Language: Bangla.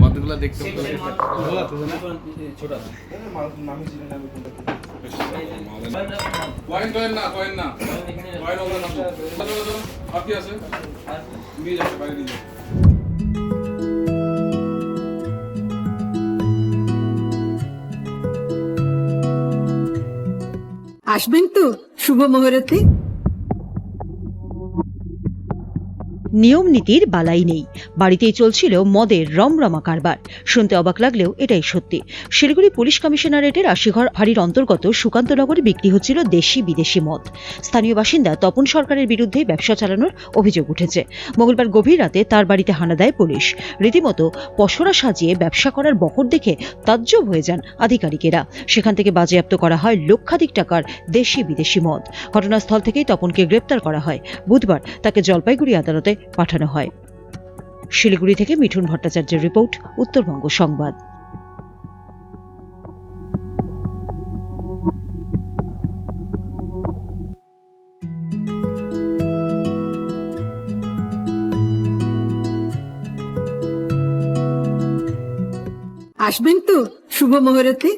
মদগুলো দেখতে হবে। কয়েন কয়েন না কয়েন না। কয়েন ওগুলো না চলো, চলো, চলো। আর কি আছে? নিয়ে যাবে বাইরে নিয়ে যাবে আসবেন তো শুভ মুহূর্তে? নিয়ম নীতির বালাই নেই। বাড়িতেই চলছিল মদের রমরমা কারবার। শুনতে অবাক লাগলেও এটাই সত্যি। শিলিগুড়ি পুলিশ কমিশনারেটের আশিঘর হাড়ির অন্তর্গত সুকান্তনগরে বিক্রি হচ্ছিল দেশি বিদেশি মদ। স্থানীয় বাসিন্দা তপন সরকারের বিরুদ্ধে ব্যবসা চালানোর অভিযোগ উঠেছে। মঙ্গলবার গভীর রাতে তার বাড়িতে হানা দেয় পুলিশ। রীতিমতো পসরা সাজিয়ে ব্যবসা করার বকর দেখে তাজ্জব হয়ে যান আধিকারিকেরা। সেখান থেকে বাজেয়াপ্ত করা হয় লক্ষাধিক টাকার দেশি বিদেশি মদ। ঘটনাস্থল থেকেই তপনকে গ্রেপ্তার করা হয়। বুধবার তাকে জলপাইগুড়ি আদালতে পাঠানো হয়। শিলিগুড়ি থেকে মিঠুন ভট্টাচার্যের রিপোর্ট উত্তরবঙ্গ সংবাদ। আসবেন তো শুভ মুহূর্তে।